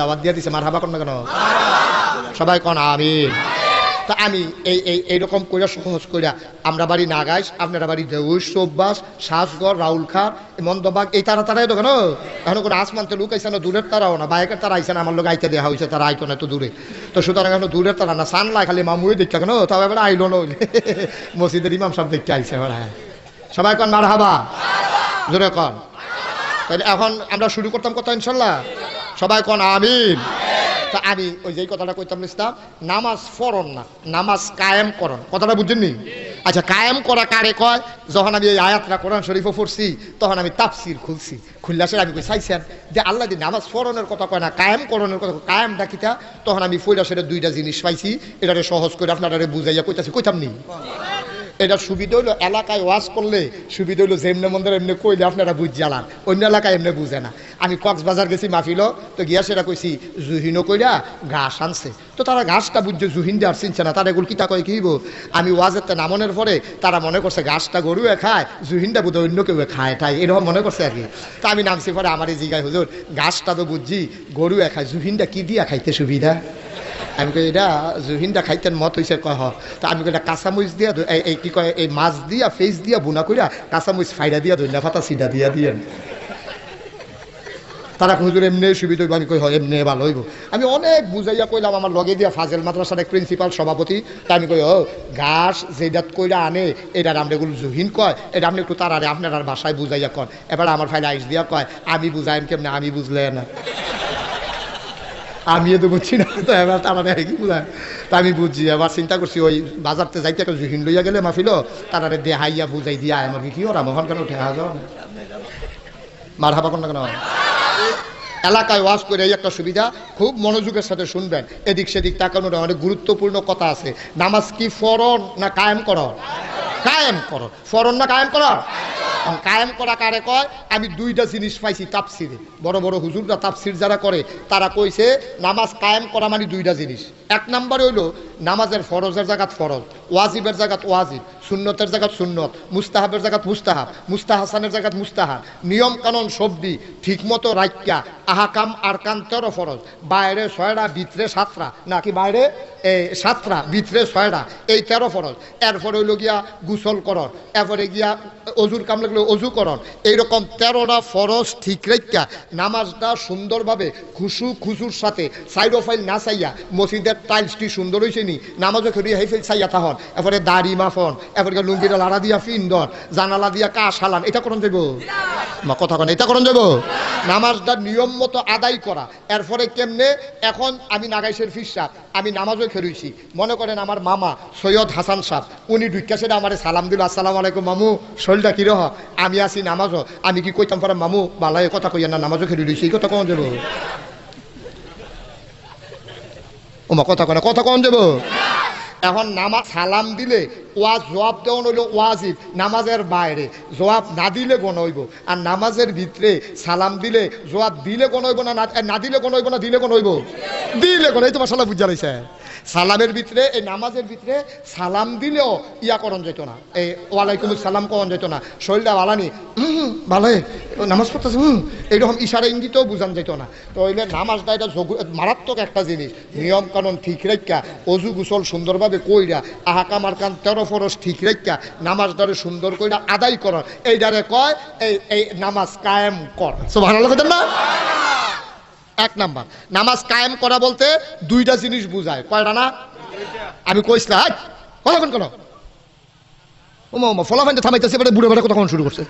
দাওয়াত দিয়ে দিছে মার হাবা কর না কেন? সবাই কন, আমিন। তা আমি এই এই, এইরকম করে সহজ আমরা বাড়ি আপনারা বাড়ি দেউস মন্দবাগ, এই তারা তারাই তো কেন? এখন কোনো আসমানতে লোক আইসে না, দূরের তারাও না বাইকের তারা আইসে না, আমার লোক আইতে দেওয়া হয়েছে তারা আইতো না তো দূরে। তো সুতরাং এখন দূরের তারা না সানলাই খালি মামুই দেখতে কেন? তাও এবার আইলো না মসজিদের ইমাম সব দেখতে আইসে এবার হ্যাঁ। সবাই কন মার হাবা জোরে কন। তাহলে এখন আমরা শুরু করতাম কথা ইনশাল্লাহ? সবাই কন আমিন? তা আমি ওই যেই কথাটা কইতাম ইসলাম নামাজ ফরন না, নামাজ কায়েম করন কথাটা বুঝছেননি আচ্ছা কায়েম করা কারে কয়? যখন আমি এই আয়াতটা কোরআন শরীফও পড়ছি, তখন আমি তাফসির খুলছি। খুললা খুললাসের আমি কই, চাইছেন যে আল্লাহ দি নামাজ ফরনের কথা কয় না, কায়েম করণের কথা কায়েম ডাকিতা তখন আমি ফৈরাসের দুইটা জিনিস পাইছি, এটারে সহজ করে আপনারা বুঝাইয়া কইতাছি, কইতাম নি? এটা সুবিধা হইল এলাকায় ওয়াজ করলে, সুবিধা হইল যেমনে মন্দির এমনি কইলে আপনারা বুঝ জ্বালান, অন্য এলাকায় এমনি বুঝে না। আমি কক্সবাজার গেছি মাহফিল তো গিয়া সেটা কইছি, জুহিনও কইরা ঘাস আনছে। তো তারা ঘাসটা বুঝছে, জুহিন দিয়ে আর চিনছে না, তারা এগুলো কিতা কয় কিব আমি ওয়াজেরতে নামনের পরে তারা মনে করছে, ঘাসটা গরুয়ে খায়, জুহিনটা বোধ অন্য কেউ খায় তাই এরকম মনে করছে আর কি। তা আমি নামছি পরে আমার এই জিগায়, হুজুর, ঘাসটা তো বুঝছি, গরুয়ে খায়, জুহিনটা কি দিয়া খাইতে সুবিধা? আমি কই, এটা জুহিনটা খাইতেন মত হইছে কয় হ। তা আমি কই, এটা কাঁচামরিচ দিয়া এই- কি কয়, এই মাছ দিয়া ফেস দিয়া বুনা কইরা কাঁচামরিচ ফাইডা দিয়া ধন্যা পাতা সিডা দিয়া দিয়েন। তারা হুজুর এমনি সুবিধা হইব আমি কই হয়, এমনি ভালো হইব। আমি অনেক বুঝাইয়া কইলাম, আমার লগে দিয়া ফাজেল মাদ্রাসার এক প্রিন্সিপাল সভাপতি, তা আমি কই, ও, ঘাস যেটাত কইরা আনে আমরা এগুলো জুহিন কয়, এটা আপনি একটু তারারে আপনার আর ভাষায় বুঝাইয়া কন। এবার আমার ফাইলে আইস দিয়া কয়, আমি বুঝাইম কেমনে, আমি বুঝলে না। আমি তো বুঝছি না, তো এবার তারা কি বুঝায় তা আমি বুঝছি, এবার চিন্তা করছি, ওই বাজারতে যাইতে একটা জুহিন লইয়া গেলে মাফিল তারারে দেহাইয়া বুঝাই দিয়া আমার কি ওরা, মহান কেন উঠে যাও মার হাবা কোন কেন? এলাকায় ওয়াজ করে এই একটা সুবিধা, খুব মনোযোগের সাথে শুনবেন। এদিক সেদিক তাকানোর অনেক গুরুত্বপূর্ণ কথা আছে। নামাজ কি ফরন না কায়েম কর? কায়েম কর। ফরন না কায়েম কর? কায়েম করা কারে কয়? আমি দুইটা জিনিস পাইছি তাপসিরে বড় বড় হুজুররা তাপসির যারা করে, তারা কইছে, নামাজ কায়েম করা মানে দুইটা জিনিস। এক নম্বরে হইল, নামাজের ফরজের জায়গাত ফরজ, ওয়াজিবের জায়গাত ওয়াজিব। সুন্নতের জায়গাত সুন্নত, মুস্তাহাবের জায়গাত মুস্তাহাব, মুস্তাহাসানের জায়গাত মুস্তাহাব। নিয়ম কানুন সবদি ঠিকমতো রাখিয়া আহাকাম আরকান তেরো ফরজ। বাইরে ছয়টা ভিতরে সাতটা, নাকি বাইরে? সাতটা, ভিতরে ছয়টা এই তেরো ফরজ। এরপরে হইল গিয়া গুসল করন এরপরে গিয়া অজুর কাম লাগলে অজু করন এইরকম তেরোটা ফরজ ঠিক রেখা নামাজটা সুন্দরভাবে খুশু খুশুর সাথে সাইড ফাইল না চাইয়া, মসজিদের টাইলসটি সুন্দর হয়েছে নি, নামাজও খেয়ে হেফেল চাইয়া তাহন এরপরে দাড়ি মাফন এরপরে লুঙ্গিটা লাড়া দিয়া ফিন্দন জানালা দিয়া কাশ হালান, এটা করন দেব মা, কথা কন, এটা করন দেব নামাজটা নিয়ম মতো আদায় করা। এরপরে কেমনে? এখন আমি নাগাইশের ফিস সাহ আমি নামাজও খেরুইছি মনে করেন আমার মামা সৈয়দ হাসান সাহ, উনি ঢুকাছে আমার সালাম দিল, আসসালামু আলাইকুম মামু, শরীরটা কিরহ আমি আছি নামাজও, আমি কি কইতাম পারে, মামু বালাই কথা কইয়া না, নামাজও খেলি দিছি এই কথা কন যাব ওমা কথা কয় কথা কন যাব এখন নামাজ সালাম দিলে ওয়াজ জবাব দেওয়া হইল ওয়াজিব, নামাজের বাইরে। জবাব না দিলে গণ হইব? আর নামাজের ভিতরে সালাম দিলে জবাব দিলে গণ হইব না, না- দিলে গণ হইব না, দিলে গণ হইব? দিলে গণ এই তোমার সালা বুঝা রয়েছে সালামের ভিতরে, এই নামাজের ভিতরে সালাম দিলেও ইয়া করন যেত না। এই ওয়ালাইকুম সালাম করন যেত না। শরীরটা বালানি, হুম ভালো নামাজ পড়তেছে, হুম। এইরকম ইশারা ইঙ্গিতও বুঝান যেত না। তো হইলে নামাজটা এটা মারাত্মক একটা জিনিস। নিয়ম কানুন ঠিক রেখা অজু গুসল সুন্দরভাবে কইরা, আহাকাম আরকান তেরো ফরস ঠিক রেখা নামাজ নামাজটারে সুন্দর কইরা আদায় কর এইটারে কয়, এই এই নামাজ কায়েম কর। সো ভালো লাগে না? এক নাম্বার। নামাজ কায়েম করা বলতে দুইটা জিনিস বুঝায়। কয়টা না? আমি কইছিলাম হাই, কতক্ষণ কেন ওমা ওমা ফলাফাইনটা থামাইতেছে এবারে বুড়ো বেড়া কতক্ষণ শুরু করছে।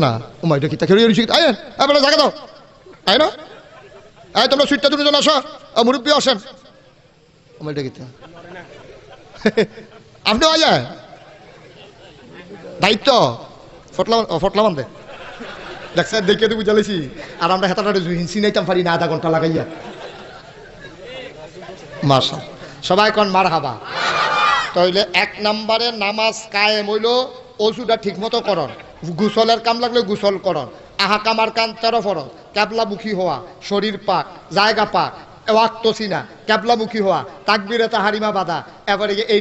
না দায়িত্ব? ফটলা ফটলা বান্ধে। দেখছে দেখে তো বুঝালেছি আর আমরা হেতাটা হিনসি নাইতাম পারি না, আধা ঘণ্টা লাগাইয়া। মার্শাল সবাই কন মার হাবা তাইলে এক নম্বরে নামাজ কায়েম হইল অজুটা ঠিক মতো করন গুসলের কাম লাগলে গুসল করন আহা কামার কান তেরো ফরজ। ক্যাবলামুখী হওয়া, শরীর পাক, জায়গা পাক ওয়াক্তসি না ক্যাবলামুখী হওয়া, তাকবিরে তাহারিমা বাঁধা এরপরে এই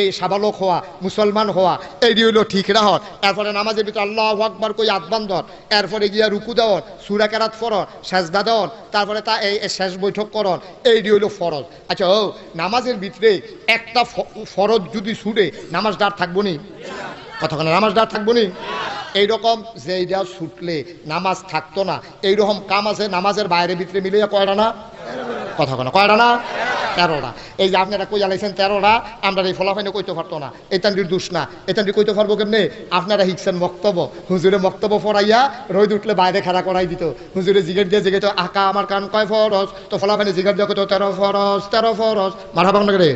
এই- সাবালক হওয়া, মুসলমান হওয়া এইটি হইল ঠিক রাহত। এরপরে নামাজের ভিতরে আল্লাহ আকবার কই আতবান্ধন এরপরে গিয়া রুকু দেওয়ন সুরা কেরাত ফরন সেজদা দেওয়ন তারপরে তা এই এই শেষ বৈঠক করন এইটি হইল ফরজ। আচ্ছা ও, নামাজের ভিতরে একটা ফরজ যদি ছুটে নামাজ ডার থাকব নি? কতক্ষণ নামাজ ডার থাকব নি? এইরকম যে এইটা ছুটলে নামাজ থাকতো না, এইরকম কাম আছে নামাজের বাইরে ভিতরে মিলিয়ে কয়টা না? কথা কোনো কয়টা না? তেরোটা। এই যে আপনারা কই আলাইছেন তেরোটা, আমরা এই ফলাফাইনে কইতে পারতো না। এতান্ডির দোষ না। এতান্ডি কইতে পারব কেমনে? আপনারা হিকছেন বক্তব্য। হুজুরে বক্তব্য পড়াইয়া রোদ উঠলে বাইরে খাড়া করাই দিত। হুজুরে জিগের দিয়ে জিগে তো আকা আমার কান কয় ফরস তো ফলাফাইনে জিগের দিয়ে কইতো, তেরো ফরস তেরো ফরস মারা ভাগ রে?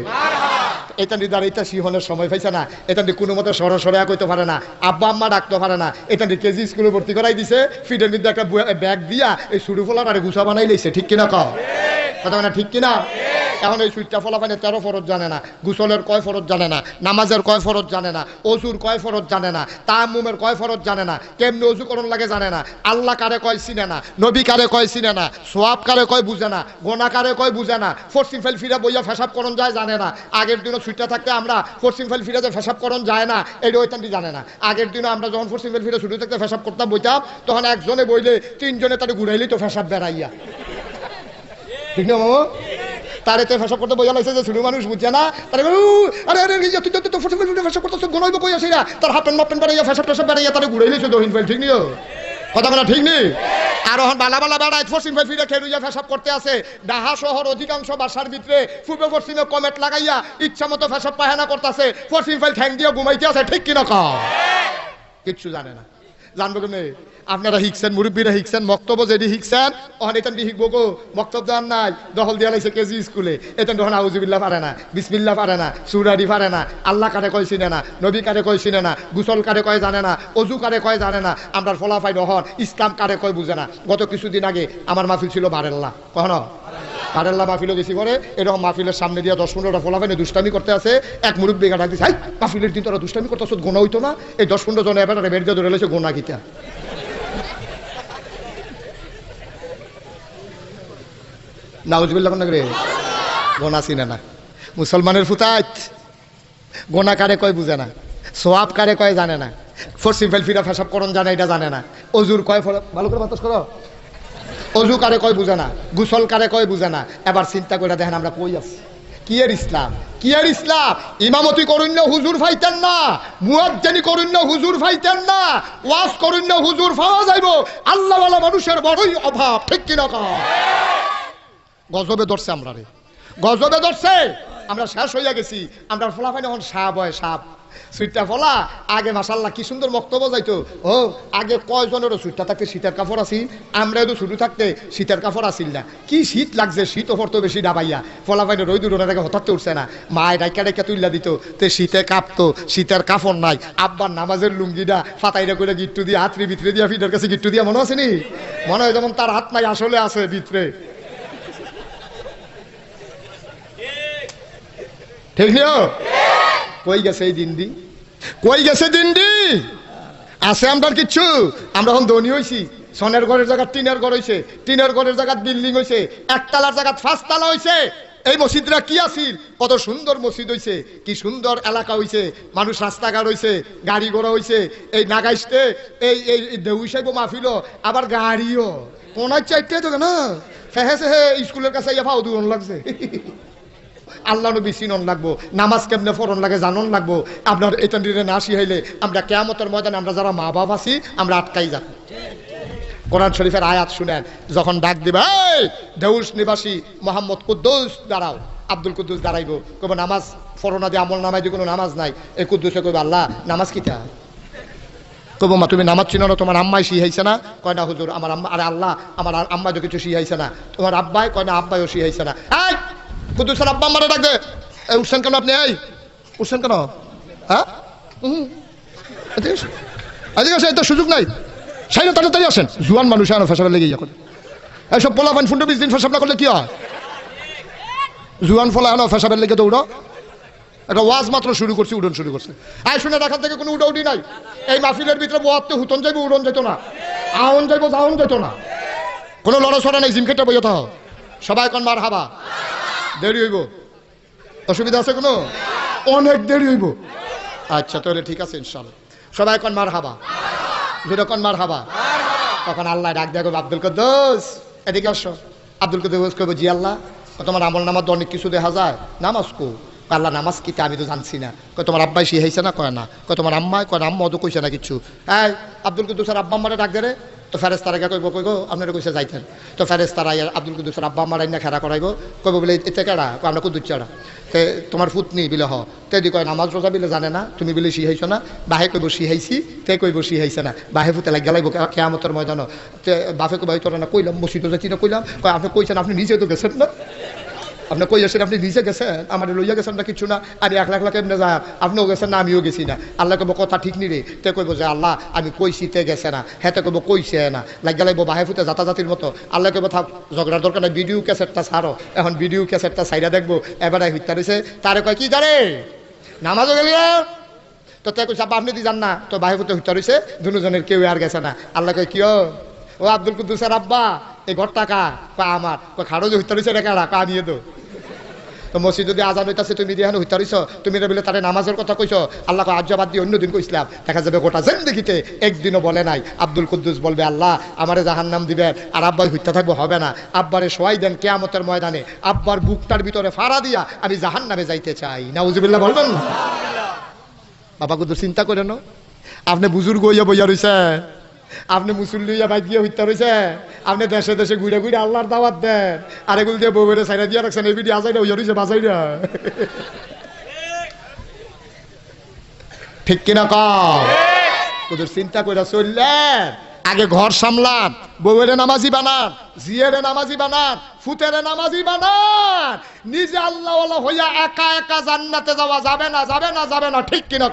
এতান্ডি দ্বারা এটা সিহনের সময় পাইছে না। এতান্ডি কোনো মতে সর সরে কইতে পারে না। আব্বা, আম্মা ডাকতে পারে না। এতান্ডি কেজি স্কুলে ভর্তি করাই দিছে। ফিডের মধ্যে একটা ব্যাগ দিয়া এই শুরু ফলার আরে গুছা বানাই লইছে। ঠিক কিনা কও? কথা মানে ঠিক কিনা? এখন এই সুইটটা ফলাফানে তেরো ফরজ জানে না, গুসলের কয় ফরজ জানে না, নামাজের কয় ফরজ জানে না, অজুর কয় ফরজ জানে না তামুমের কয় ফরজ জানে না, কেমনি অজু করণ লাগে জানে না, আল্লাহ কারে কয় চিনে না, নবী কারে কয় চিনে না, সোয়াব কারে কয় বুঝে না, গোনা কারে কয় বুঝে না, ফরসিং ফেল ফিরা বইয়া ফেসাব করণ যায় জানে না, আগের দিনও সুইটটা থাকতে আমরা ফরসিং ফেল ফিরা যে ফেসাব করণ যায় না এই ওইটানটি জানে না, আগের দিনও আমরা যখন ফরসিং ফেল ফিরে ছুটি থাকতে ফেসাব করতাম বইতাম, তখন একজনে বইলে তিনজনে তাদের ঘুরাইলেই তো ফেসাব বেড়াইয়া। ঠিক করতে যে মানুষ না? তারে বলে, "উ, আরে আরে আরে, তুই তো- তো ফেসব ফেসব ফেসব করতেছ গনইব কই আসিরা তার হাফ প্যান্ট মাপ প্যান্ট বাড়াইয়া ফেসব টেসব বাড়াইয়া তারে ঘুরাই লিছে দহিন ফেল ঠিক কথা ঠিক নেই বালা আছে। ডাহা অধিকাংশ বাসার কমেট লাগাইয়া ইচ্ছা মতো ফেসব পায়না করতেছে। আছে ঠিক কিনা কও কিচ্ছু জানে না। জানব আপনারা শিখছেন মুরব্বীরা শিখছেন বক্তব্য যেদি শিখছেন, অহন এতান দি শিখব গো বক্তব্য দেওয়ার নাই, দখল দিয়া লাইছে কেজি স্কুলে। এতান তখন আউজুবিল্লা পারে না বিসমিল্লা পারে না সুরারি পারে না, আল্লাহ কারে কয় চিনে না, নবী কারে কয় চিনে না গুসল কারে কয় জানে না, অজু কারে কয় জানে না আমরা ফলাফাই নহন ইসলাম কারে কয় বুঝে না। গত কিছুদিন আগে আমার মাহফিল ছিল বারেল্লা কখনো বারেল্লা মাহফিলও গেছি করে এরকম মাহফিলের সামনে দিয়ে দশ পনেরোটা ফলাফাইনে দুষ্টামি করতে আছে, এক মুরব্বী গাড়া দিচ্ছে হাই, মাহফিলের দিন তোরা দুষ্টামি করতে গোনা হইতো না। এই দশ পনেরো জন এবার বের দিয়ে ধরে লেছে গোনা গীতা নাউজবিল্লা কোন রে, গোনা চিনে না। মুসলমানের ফুতাত গোনা কারে কয় বুঝে না, সোয়াব কারে কয় জানে না ফরসিম ফেল ফিরা ফেসাব করণ জানে, এটা জানে না। অজুর কয় ফল ভালো করে বাতাস করো। অজু কারে কয় বুঝে না, গুসল কারে কয় বুঝে না, এবার চিন্তা করে দেখেন আমরা কই আছি। কি এর ইসলাম? কি এর ইসলাম? ইমামতি করুণ্য হুজুর ফাইতেন না, মুয়াজ্জানি করুণ্য হুজুর ফাইতেন না, ওয়াজ করুণ্য হুজুর পাওয়া যাইব, আল্লাহওয়ালা মানুষের বড়ই অভাব, ঠিক কিনা গজবে ধরছে আমরা রে। গজবে ধরছে? আমরা শেষ হইয়া গেছি। আমরা ফলাফাই এখন সাপ হয় সাপ। সুইটটা ফলা, আগে মাসাল্লাহ কি সুন্দর বক্তব্য যাইতো। ও, আগে কয়জনেরও সুইটটা থাকতে? শীতের কাপড় আসিল আমরা তো শুরু থাকতে, শীতের কাপড় আসিল না। কি শীত লাগছে, শীত পড়তো বেশি ডাবাইয়া। ফলাফাইনে রই দূর আগে হঠাৎ উঠছে না। মায় ডাইকা ডাইকা তুইলা দিত, তে শীতে কাঁপতো, শীতের কাপড় নাই। আব্বার নামাজের লুঙ্গিটা ফাতাইরা করে গিট্টু দিয়ে হাতরি ভিতরে দিয়া ফিটার কাছে গিট্টু দিয়া, মনে আছে নি? মনে হয় যেমন তার হাত নাই, আসলে আছে ভিতরে। ঠিক কই গেছে এই দিনদি? কই গেছে দিনদি? আছে আমরা কিচ্ছু? আমরা এখন ধনী হইছি। সনের ঘরের জায়গা, টিনের ঘর হইছে। টিনের ঘরের জায়গা বিল্ডিং হইছে। একতলার জায়গা পাঁচতলা হইছে। এই মসজিদরা কি আছিল? কত সুন্দর মসজিদ হইছে। কি সুন্দর এলাকা হইছে। মানুষ রাস্তাঘাট হইছে। গাড়ি ঘোড়া হইছে। এই নাগাইছে এই এই দেউ সাহেব মাহফিল আবার গাড়িও। কোনার চাইতে তো না। ফেহে সেহে স্কুলের কাছে ইয়া ফাও দূর লাগছে। আল্লাহ নবী চিনন লাগবো। নামাজ কেমনে ফরন লাগে জানন লাগবো। আপনার এটা দিনে না শিহাইলে আমরা কেয়ামতের ময়দানে আমরা যারা মা বাপ আছি, আমরা আটকাই যাব। কোরআন শরীফের আয়াত শুনেন, যখন ডাক দিবে দেউস নিবাসী, মোহাম্মদ কুদ্দুস, দাঁড়াও, আব্দুল কুদ্দুস দাঁড়াইব। কবে নামাজ ফরনা দিয়ে আমল নামাই কোনো নামাজ নাই। এই কুদ্দুসে কইবে, আল্লাহ, নামাজ কিতা কব মা, তুমি নামাজ চিনো না, তোমার আম্মাই শিহাইছে না? কয়, না, হুজুর, আমার আম্মা, আরে আল্লাহ, আমার আম্মা তো কিছু শিহাইছে না। তোমার আব্বাই কয়, না, আব্বাইও শিহাইছে না। এই কুদ্দুসের আব্বা আম্মারে ডাক দে এই উঠছেন কেন আপনি? এই, উঠছেন কেন? হ্যাঁ? এদিকে আসুন। এদিকে সুযোগ নাই। সাইনে তাড়াতাড়ি আসেন। জুয়ান মানুষ আনো ফেসাবে লেগে যখন এইসব পোলা পান ফুন্ডে বিশ দিন ফেসাব না করলে কি হয়? জুয়ান ফলা আনো ফেসাবের লেগে দৌড়ো। একটা ওয়াজ মাত্র শুরু করছি, উড়ন শুরু করছে। আয় শুনে দেখার থেকে কোনো উডাউডি নাই। এই মাহফিলের ভিতরে বোয়াতে হুতন যাইবো, উড়ন যেত না। আহন যাইবো যাওন যেত না। কোনো লড়াছড়া নেই জিমকেটটা বইয়ে থাও। সবাই কোন মার হাবা দেরি হইব? অসুবিধা আছে কোনো? অনেক দেরি হইব। আচ্ছা তাহলে ঠিক আছে ইনশাল্লাহ সবাই কোন মার হাবা যেটা কোন মার হাবা তখন আল্লাহ ডাক দেখো আব্দুল কদ্দোস। এদিকে আসো। আব্দুল কদ্দোস কইব, জি আল্লাহ। তোমার আমল নামার অনেক কিছু দেখা যায়। নামাজ কো? আল্লাহ, নামাজ কিতে আমি তো জানছি না। কয়, তোমার আব্বাই শিখাইছে না? কয় না। কয়, তোমার আম্মায় কয় আম্মা তো কইছে না কিছু। এই, আব্দুল কুদ্দুসের আব্বা আম্মারে ডাক দে রে। তো ফেরেস তারা কইব কইব আপনারা কইছে যাইতেন? তো ফেরেস তারা আব্দুল কুদ্দুসের আব্বা মারাই আইনা খেরা করাইব। কইব, বলে এতে কেডা? আমরা কুদ্দুস চাড়া তে, তোমার ফুতনি, বিলে, হ। তে দি কয়, নামাজ রোজা বিলে জানে না, তুমি বিলে শিহাইছ না। বাহে কইব শিহাইছি তে কইব শিহাইছে না। বাহে ফুতে লাগ গেলাইব কেয়ামতের ময়দান। তে বাফে কইব তোরা না কইলাম, মসজিদ যাচ্ছি না কইলাম। কয়, আপনি কইছেন, আপনি নিজে তো গেছেন না? আপনি কই আসেন আপনি নিজে গেছেন? আমার লইয়া গেছেন না কিছু না? আমি এক লাখ লাখ এমনি যা আপনিও গেছেন না, আমিও গেছি না। আল্লাহ কব কথা ঠিক নি রে। তে কইব যে, আল্লাহ, আমি কইছি তে গেছে না। হেতে কইব, কইছে না। লাগিয়া লাগবো বাহে ফুটে জাতাজাতির মতো। আল্লাহ কইব, থাক, ঝগড়ার দরকার নাই ভিডিও ক্যাসেটটা ছাড়ো। এখন ভিডিও ক্যাসেটটা সাইডা দেখব, এবারে হইতা রয়েছে তারে কয়, কি জানে নামাজও গেলি তো তে কইছে আপনি দি জান না। তো বাহে ফুটে হইতা রয়েছে দুজনের কেউ আর গেছে না। আল্লাহ কয়, কিয়? ও আব্দুল কুদ্দুসের আব্বা, এই ঘর টাকা কয়, আমার। খাড়ো যে হইতা রয়েছে রে কারা? কা নিয়ে দো। তো মসজিদ যদি আজান হইতাছে তুমি দিয়ে হইতারিছ তুমি রে বলে তারে নামাজের কথা কইছো। আল্লাহ আজ বাদ দিয়ে অন্যদিন কইছিলাম দেখা যাবে গোটা জিন্দেগিতে একদিনও বলে নাই। আব্দুল কুদ্দুস বলবে আল্লাহ আমারে জাহান নাম দিবেন আর আব্বাই হইতা থাকব হবে না। আব্বারে সবাই দেন কেয়ামতের ময়দানে। আব্বার বুকটার ভিতরে ফাড়া দিয়া আমি জাহান নামে যাইতে চাই। নাউজুবিল্লাহ বলবেন? না বাবা কুদ্দুস চিন্তা করে নো আপনি বুজুর্গ হইয়া বইয়া রইছে আপনি মুসল্লি হইয়া বাইক গিয়ে হইতা রইছে আপনি দেশে দেশে ঘুরে ঘুরে আল্লাহর দাওয়াত দেন। আর এগুলো দিয়ে বউরে সাইডা দিয়ে রাখছেন, এই ভিডিও আজাই না হইয়া রইছে বাজাই না ঠিক কিনা কম তোদের চিন্তা করে চললেন। আগে ঘর সামলান, বউয়েরে নামাজি বানান, জিয়েরে নামাজি বানান, ফুতেরে নামাজি বানান। নিজে আল্লাহ হইয়া একা একা জান্নাতে যাওয়া যাবে না যাবে না যাবে না, ঠিক কিনা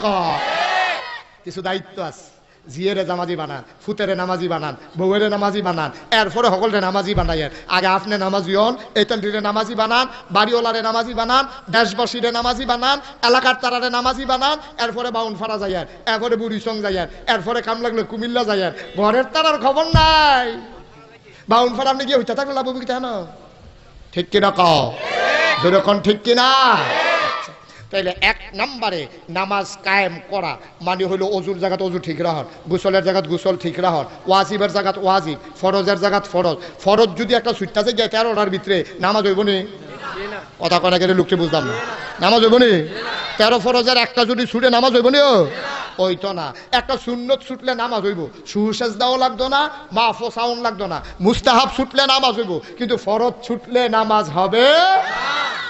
কিছু দায়িত্ব আছে। জিয়েরে নামাজি বানান, ফুতেরে নামাজি বানান, বউয়েরে নামাজি বানান, এরপরে সকলরে নামাজি বানাই আগে আপনি নামাজি হন এতেন্দ্রিরে নামাজি বানান, বাড়িওয়ালারে নামাজি বানান, দেশবাসীরে নামাজি বানান, এলাকার তারারে নামাজি বানান, এরপরে বাউন ফাড়া যাইয়ার এরপরে বুড়িসং যাইয়ার এরপরে কাম লাগলে কুমিল্লা যাইয়ার ঘরের তারার খবর নাই। বাউন ফাড়া আপনি গিয়ে হইতে থাকলে লাভ হবে কি ঠিক কিনা কও? ঠিক কিনা? তাইলে এক নম্বরে নামাজ কায়েম করা মানে হলো অজুর জায়গাত অজু ঠিক রাহন, গুসলের জায়গাত গুসল ঠিক রাহন, ওয়াজিবের জায়গাত ওয়াজিব, ফরজের জায়গাত ফরজ। ফরজ যদি একটা সুইটটা যে গিয়ে তেরোটার ভিতরে, নামাজ হইব নি? কথা কনা গেলে লোককে বুঝলাম না। নামাজ হইব নি? তেরো ফরজের একটা যদি ছুটে নামাজ হইব নি ও? ওই তো না। একটা সুন্নত ছুটলে নামাজ হইব। সুশেষ দাও লাগতো না মা ফোসাউন লাগতো না। মুস্তাহাব ছুটলে নামাজ হইব। কিন্তু ফরজ ছুটলে নামাজ হবে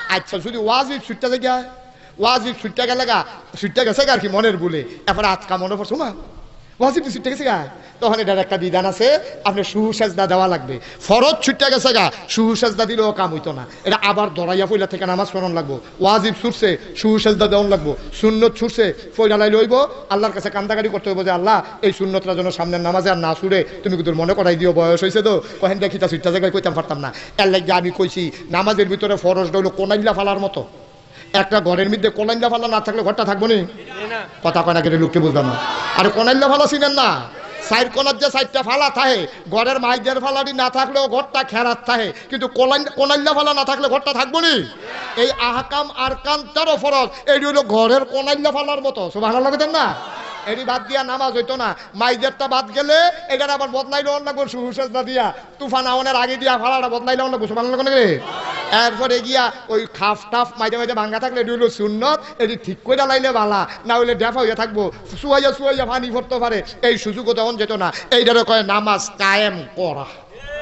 আচ্ছা যদি ওয়াজিব ছুটতে যে ওয়াজিব ছুটতে গেলে গা ছুটতে গেছে গা আর কি মনের বলে এরপরে আজকা মনে পড়ছো মা। ওয়াজিব ছুটতে গেছে গা। তখন এটার একটা বিধান আছে, আপনি সুসাজদা দেওয়া লাগবে। ফরজ ছুটতে গেছে গা, সুসাজদা দিলেও কাম হইতো না। এটা আবার দরাইয়া পইলা থেকে নামাজ পড়ন লাগবো। ওয়াজিব ছুটছে, সুসাজদা দেওয়ান লাগবো। সুন্নত ছুটছে পয়লা লাই লইব আল্লাহর কাছে কান্দাকারি করতে হইব যে, আল্লাহ, এই সুন্নতটা যেন সামনের নামাজে আর না সুরে তুমি কিন্তু মনে করাই দিও, বয়স হয়েছে তো? কহেন, দেখি তা ছুটতে জায়গায় কইতাম পারতাম না। এর লাগে আমি কইছি, নামাজের ভিতরে ফরজ হইল কোনাইল্লা ফালার মতো। একটা ঘরের মধ্যে কোনাইল্লা ফালা না থাকলে ঘরটা থাকব নি? কথা কয়না কেটে লোককে বুঝলাম না। আর কোনাইল্লা ফালা চিনেন না? সাইড কোনার যে সাইডটা ফালা থাকে ঘরের মাইদের ফালাটি না থাকলেও ঘরটা খেরাত থাকে। কিন্তু কোনাইল্লা ফালা না থাকলে ঘরটা থাকব নি? এই আহকাম আর কান্তারও তেরো ফরজ। এই হলো ঘরের কোনাইল্লা ফালার মতো। সব ভালো লাগতেন না? এটি বাদ দিয়া নামাজ হইতো না। মাইদেরটা বাদ গেলে এটার আবার বদলাই লওয়ার লাগবো না দিয়া। তুফান আওয়ানের আগে দিয়া ভাড়াটা বদলাই লওয়ার লাগবো ভালো লাগবে এরপরে গিয়া ওই খাফ টাফ মাইদে মাইদে ভাঙ্গা থাকলে এটি হইল সুন্নত, এটি ঠিক করে লাইলে বালা, না হইলে ডেফা হইয়া থাকব। শুয়াইয়া শুয়াইয়া পানি ভরতে পারে, এই সুযোগও তখন যেত না। এইটারে কয়, নামাজ কায়েম করা।